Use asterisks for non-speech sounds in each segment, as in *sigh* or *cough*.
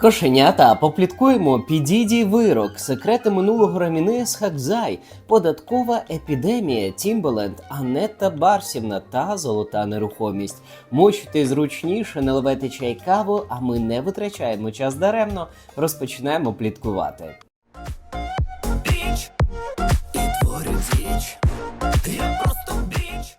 Кошенята, попліткуємо підіді вирок, секрети минулого раміни з Хакзай, податкова епідемія, Тімбаленд, Анетта Барсівна та золота нерухомість. Мочте зручніше, наливайте чай каву, а ми не витрачаємо час даремно. Розпочинаємо пліткувати. Біч, творю. Я просто біч.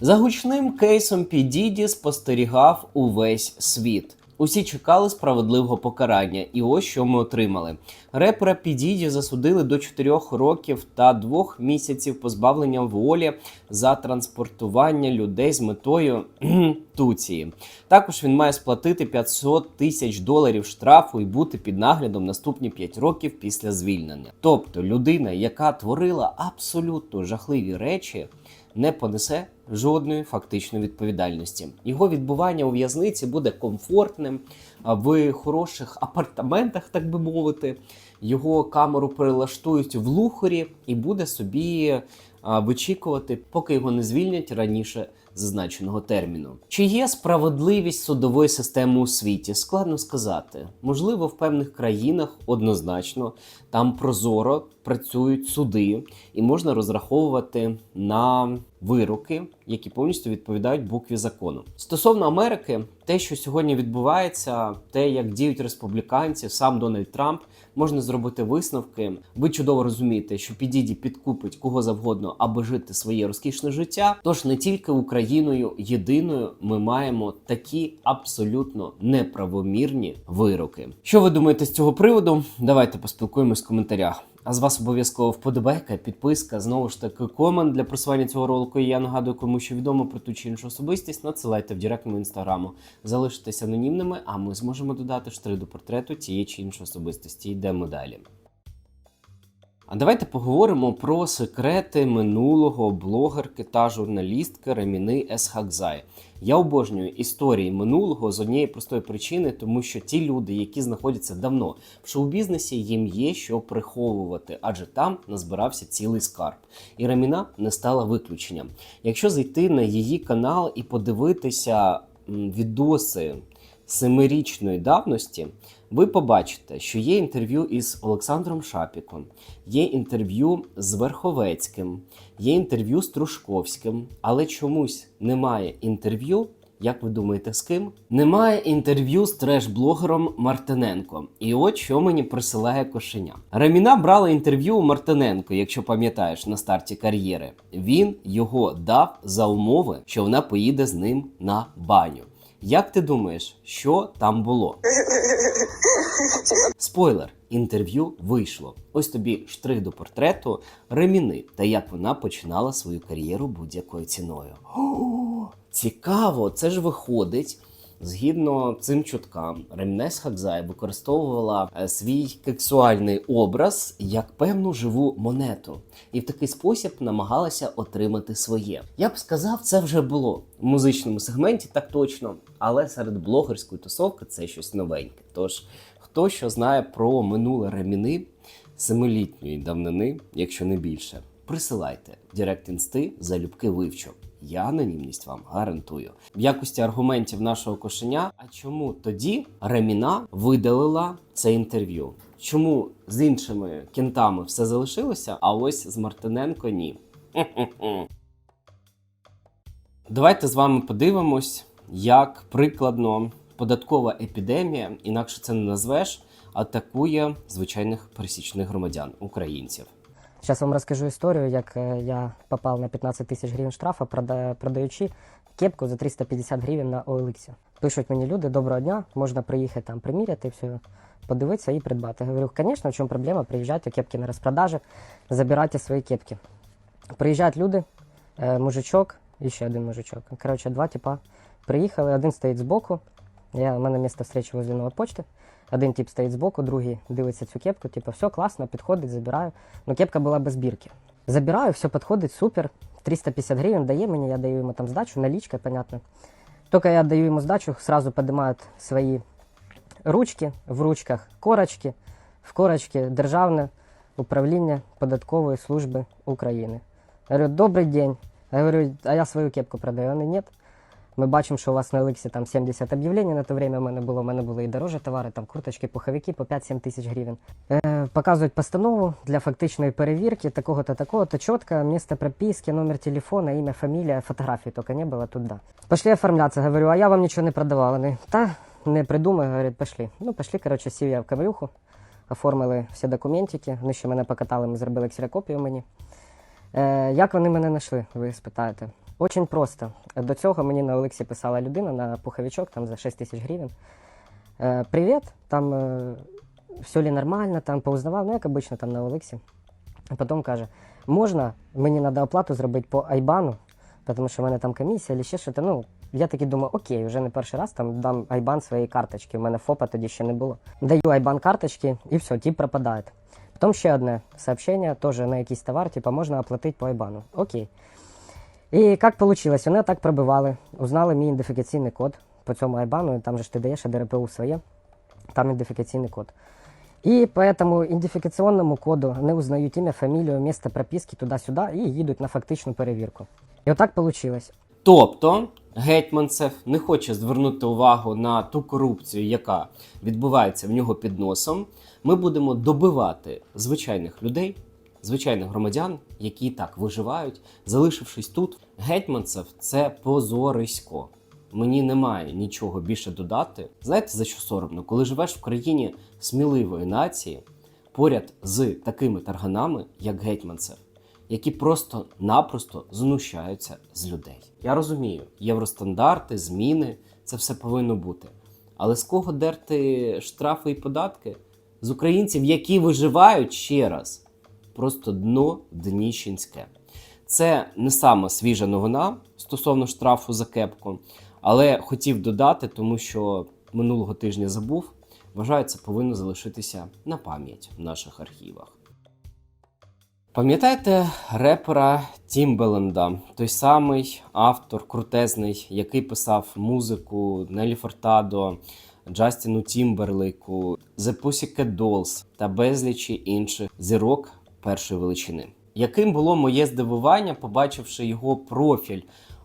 За гучним кейсом Підіді спостерігав увесь світ. Усі чекали справедливого покарання, і ось що ми отримали. Репера Підіді засудили до 4 років та 2 місяців позбавлення волі за транспортування людей з метою *clears throat* туції. Також він має сплатити 500 тисяч доларів штрафу і бути під наглядом наступні 5 років після звільнення. Тобто людина, яка творила абсолютно жахливі речі, не понесе жодної фактичної відповідальності. Його відбування у в'язниці буде комфортним в хороших апартаментах, так би мовити. Його камеру прилаштують в лухорі і буде собі вичікувати, поки його не звільнять раніше зазначеного терміну. Чи є справедливість судової системи у світі? Складно сказати. Можливо, в певних країнах однозначно там прозоро працюють суди, і можна розраховувати на вироки, які повністю відповідають букві закону. Стосовно Америки, те, що сьогодні відбувається, те, як діють республіканці, сам Дональд Трамп, можна зробити висновки. Ви чудово розумієте, що підіді підкупить кого завгодно, аби жити своє розкішне життя. Тож не тільки Україною єдиною ми маємо такі абсолютно неправомірні вироки. Що ви думаєте з цього приводу? Давайте поспілкуємось в коментарях. А з вас обов'язково вподобайка, підписка, знову ж таки, комент для просування цього ролику. І я нагадую, кому що відомо про ту чи іншу особистість, надсилайте в директ інстаграму. Залишитесь анонімними, а ми зможемо додати штри до портрету тієї чи іншої особистості. Йдемо далі. А давайте поговоримо про секрети минулого блогерки та журналістки Реміни Есхакзай. Я обожнюю історії минулого з однієї простої причини, тому що ті люди, які знаходяться давно в шоу-бізнесі, їм є що приховувати, адже там назбирався цілий скарб. І Реміна не стала виключенням. Якщо зайти на її канал і подивитися відоси семирічної давності, ви побачите, що є інтерв'ю із Олександром Шапіком, є інтерв'ю з Верховецьким, є інтерв'ю з Трушковським, але чомусь немає інтерв'ю. Як ви думаєте, з ким? Немає інтерв'ю з треш-блогером Мартиненко. І от що мені присилає кошеня. Реміна брала інтерв'ю у Мартиненко, якщо пам'ятаєш, на старті кар'єри. Він його дав за умови, що вона поїде з ним на баню. Як ти думаєш, що там було? Спойлер, інтерв'ю вийшло. Ось тобі штрих до портрету Реміни та як вона починала свою кар'єру будь-якою ціною. О, цікаво, це ж виходить. Згідно цим чуткам, Ремнес Хакзай використовувала е, свій кексуальний образ як певну живу монету, і в такий спосіб намагалася отримати своє. Я б сказав, це вже було в музичному сегменті, так точно, але серед блогерської тусовки це щось новеньке. Тож хто що знає про минуле реміни семилітньої давнини, якщо не більше, присилайте Директ інсти залюбки вивчу. Я анонімність вам гарантую. В якості аргументів нашого кошеня. А чому тоді Реміна видалила це інтерв'ю? Чому з іншими кентами все залишилося, а ось з Мартиненко ні? *laughs* Давайте з вами подивимось, як прикладно податкова епідемія, інакше це не назвеш, атакує звичайних пересічних громадян українців. Сейчас вам расскажу историю, як е, я попал на 15 тисяч гривень штрафа, продаючи кепку за 350 гривень на OLX. Пишуть мені люди, доброго дня, можна приїхати там приміряти, все, подивитися і придбати. Я говорю, звісно, в чому проблема, приїжджайте, кепки на розпродажі, забирайте свої кепки. Приїжджають люди, е, мужичок і ще один мужичок. Коротше, два типа приїхали, один стоїть збоку, я, у мене місце зустрічі возле нової почти. Один тип стоїть збоку, другий дивиться цю кепку, типу, все класно, підходить, забираю. Ну, кепка була без бірки. Забираю, все підходить, супер. 350 гривень дає мені, я даю йому там здачу, налічка, понятно. Тільки я даю йому здачу, сразу піднімають свої ручки, в ручках корочки, в корочці Державне управління податкової служби України. Я говорю, добрий день. Я говорю, а я свою кепку продаю. Вони ні. Ми бачимо, що у вас на Еликсі там 70 об'явлень на те время в мене було. У мене були і дорожі товари, там курточки, пуховики по 5-7 тисяч гривень. Е, показують постанову для фактичної перевірки, такого-то, такого-то, чітко, місце прописки, номер телефона, ім'я, фамілія, фотографії тільки не було тут, да. Оформлятися, говорю, а я вам нічого не продавала. Вони, та, не придумай, говорить, пошли. Ну, пошли, коротше, сів я в камерюху, оформили всі документики, вони ще мене покатали, ми зробили ксерокопію мені. Е, як вони мене знайшли, ви спитаєте? Очень просто. До цього мені на Олексі писала людина на пуховичок там за 6 тисяч гривень. Е, Привіт, там е, все ли нормально, там поузнавав, ну як обично там на Олексі. А потім каже, можна, мені треба оплату зробити по Айбану, тому що в мене там комісія або ще щось. Ну, я таки думаю, окей, вже не перший раз там дам Айбан своєї карточки. У мене ФОПа тоді ще не було. Даю Айбан карточки і все, тип пропадає. Потім ще одне сообщение, теж на якийсь товар, типа можна оплатити по Айбану. Окей. І як вийшло? Вони так пробивали, узнали мій ідентифікаційний код по цьому Айбану, там же ж ти даєш ДРПУ своє, там ідентифікаційний код. І по этому ідентифікаційному коду не узнають ім'я, фамілію, місце прописки туди-сюди і їдуть на фактичну перевірку. І отак вийшло. Тобто гетьманцев не хоче звернути увагу на ту корупцію, яка відбувається в нього під носом. Ми будемо добивати звичайних людей, звичайних громадян, які так виживають, залишившись тут. Гетьманцев це позорисько. Мені немає нічого більше додати. Знаєте за що соромно? Коли живеш в країні сміливої нації, поряд з такими тарганами, як гетьманцев, які просто-напросто знущаються з людей. Я розумію, євростандарти, зміни це все повинно бути. Але з кого дерти штрафи і податки? З українців, які виживають ще раз. Просто дно дніщенське. Це не сама свіжа новина стосовно штрафу за кепку, але хотів додати, тому що минулого тижня забув. Вважаю, це повинно залишитися на пам'ять в наших архівах. Пам'ятаєте репера Тімбеленда, той самий автор крутезний, який писав музику Нелі Фортадо, Джастіну Тімберлейку, The Pussycat Dolls та безлічі інших зірок першої величини. Яким було моє здивування, побачивши його профіль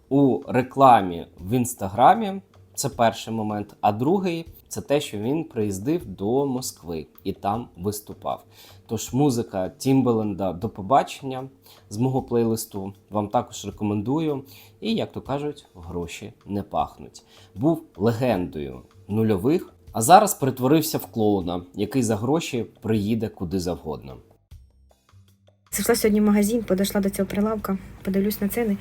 у рекламі в інстаграмі? Це перший момент. А другий це те, що він приїздив до Москви і там виступав. Тож музика Тімбеленда до побачення з мого плейлисту вам також рекомендую. І, як то кажуть, гроші не пахнуть. Був легендою нульових, а зараз перетворився в клоуна, який за гроші приїде куди завгодно. Зайшла сьогодні в магазин, подійшла до цього прилавка, подивлюсь на ціни.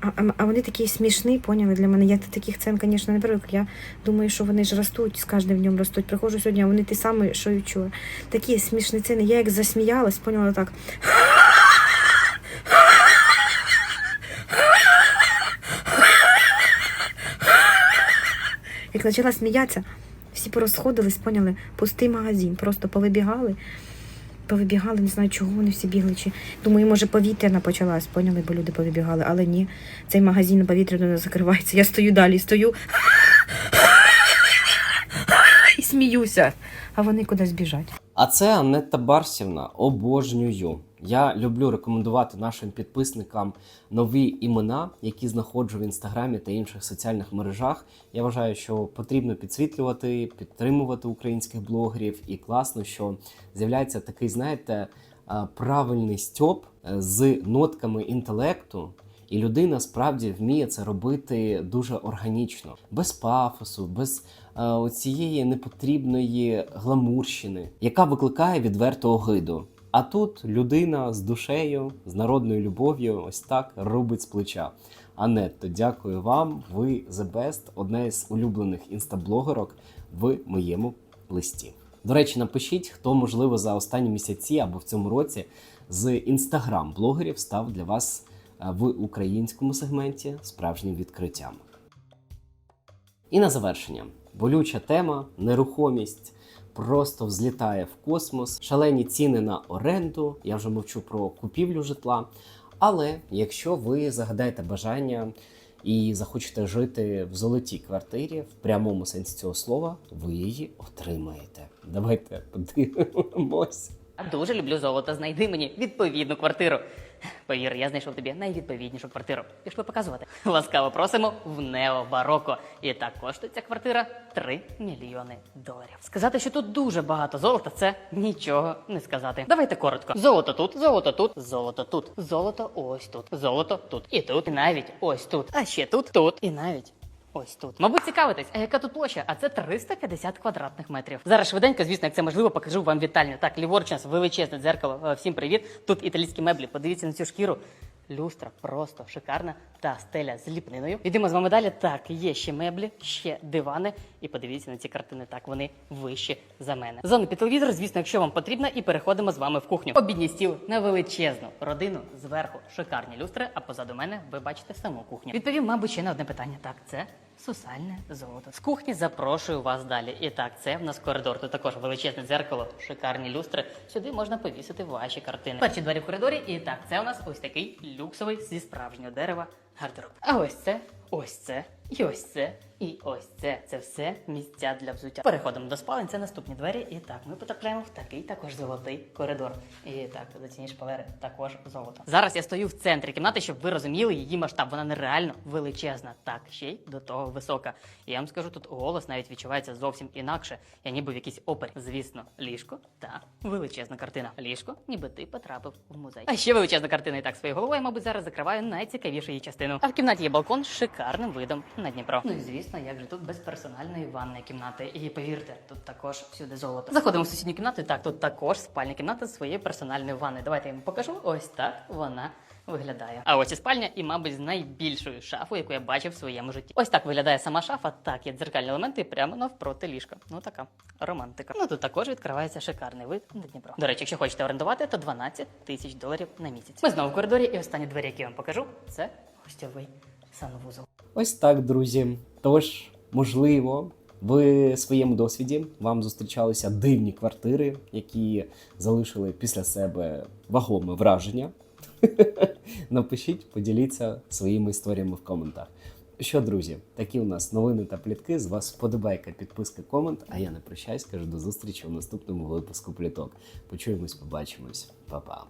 А, а, вони такі смішні, поняли для мене. Я таких цін, звісно, не привик. Я думаю, що вони ж ростуть, з кожним днем ростуть. Приходжу сьогодні, а вони ті самі, що і вчора. Такі смішні ціни. Я як засміялась, поняла так. Як почала сміятися, всі порозходились, поняли, пустий магазин, просто повибігали повибігали, не знаю, чого вони всі бігли. Чи... Думаю, може, повітряна почалась, поняли, бо люди повибігали, але ні, цей магазин повітряно не закривається. Я стою далі, стою *laughs* і сміюся, а вони кудись біжать. А це Анетта Барсівна. Обожнюю. Я люблю рекомендувати нашим підписникам нові імена, які знаходжу в інстаграмі та інших соціальних мережах. Я вважаю, що потрібно підсвітлювати, підтримувати українських блогерів, і класно, що з'являється такий, знаєте, правильний стьоп е, з нотками інтелекту. І людина справді вміє це робити дуже органічно, без пафосу, без е, оцієї непотрібної гламурщини, яка викликає відверту огиду. А тут людина з душею, з народною любов'ю, ось так робить з плеча. Анетто, дякую вам. Ви the best, одна із улюблених інстаблогерок в моєму листі. До речі, напишіть, хто можливо за останні місяці або в цьому році з інстаграм-блогерів став для вас е, в українському сегменті справжнім відкриттям. І на завершення болюча тема нерухомість просто взлітає в космос, шалені ціни на оренду. Я вже мовчу про купівлю житла. Але якщо ви загадаєте бажання і захочете жити в золотій квартирі, в прямому сенсі цього слова, ви її отримаєте. Давайте подивимось. Дуже люблю золото. Знайди мені відповідну квартиру. Повір, я знайшов тобі найвідповіднішу квартиру. Пішли показувати. Ласкаво просимо в Нео Бароко. І так коштує ця квартира 3 мільйони доларів. Сказати, що тут дуже багато золота, це нічого не сказати. Давайте коротко. Золото тут, золото тут, золото тут, золото ось тут, золото тут і тут, і навіть ось тут. А ще тут, тут і навіть. Ось тут. Мабуть, цікавитесь, а яка тут площа? А це 350 квадратних метрів. Зараз швиденько, звісно, як це можливо, покажу вам вітальню. Так, ліворуч нас величезне дзеркало. Е, Всім привіт. Тут італійські меблі. Подивіться на цю шкіру. Люстра просто шикарна та стеля з ліпниною. Йдемо з вами далі. Так, є ще меблі, ще дивани. І подивіться на ці картини. Так, вони вищі за мене. Зона під телевізор, звісно, якщо вам потрібно, і переходимо з вами в кухню. Обідній стіл на величезну родину зверху шикарні люстри. А позаду мене ви бачите саму кухню. Відповім, мабуть, ще на одне питання. Так, це сусальне золото. З кухні запрошую вас далі. І так, це в нас коридор. Тут також величезне дзеркало, шикарні люстри. Сюди можна повісити ваші картини. Перші двері в коридорі. І так, це у нас ось такий люксовий зі справжнього дерева гардероб. А ось це, ось це, і ось це, і ось це. Це все місця для взуття. Переходимо до спалень. Це наступні двері. І так, ми потрапляємо в такий також золотий коридор. І так, тут ці шпалери також золото. Зараз я стою в центрі кімнати, щоб ви розуміли її масштаб. Вона нереально величезна. Так, ще й до того висока. І я вам скажу, тут голос навіть відчувається зовсім інакше. Я ніби в якійсь опері. Звісно, ліжко та величезна картина. Ліжко, ніби ти потрапив в музей. А ще величезна картина. І так своєю головою, мабуть, зараз закриваю найцікавішу її частину. А в кімнаті є балкон з шикарним видом на Дніпро. Ну і звісно, як же тут без персональної ванної кімнати. І повірте, тут також всюди золото. Заходимо в сусідню кімнату. І так, тут також спальня кімната з своєю персональною ванною. Давайте я вам покажу. Ось так вона. Виглядає. А ось і спальня, і, мабуть, з найбільшою шафою, яку я бачив в своєму житті. Ось так виглядає сама шафа. Так, є дзеркальні елементи прямо навпроти ліжка. Ну така романтика. Ну тут також відкривається шикарний вид на Дніпро. До речі, якщо хочете орендувати, то 12 тисяч доларів на місяць. Ми знову в коридорі, і останні двері, які я вам покажу, це гостьовий санвузол. Ось так, друзі. Тож, можливо, в своєму досвіді вам зустрічалися дивні квартири, які залишили після себе вагоме враження. *laughs* Напишіть, поділіться своїми історіями в коментах. Що, друзі, такі у нас новини та плітки. З вас вподобайка, підписка, комент. А я не прощаюсь, кажу до зустрічі у наступному випуску пліток. Почуємось, побачимось, Па-па.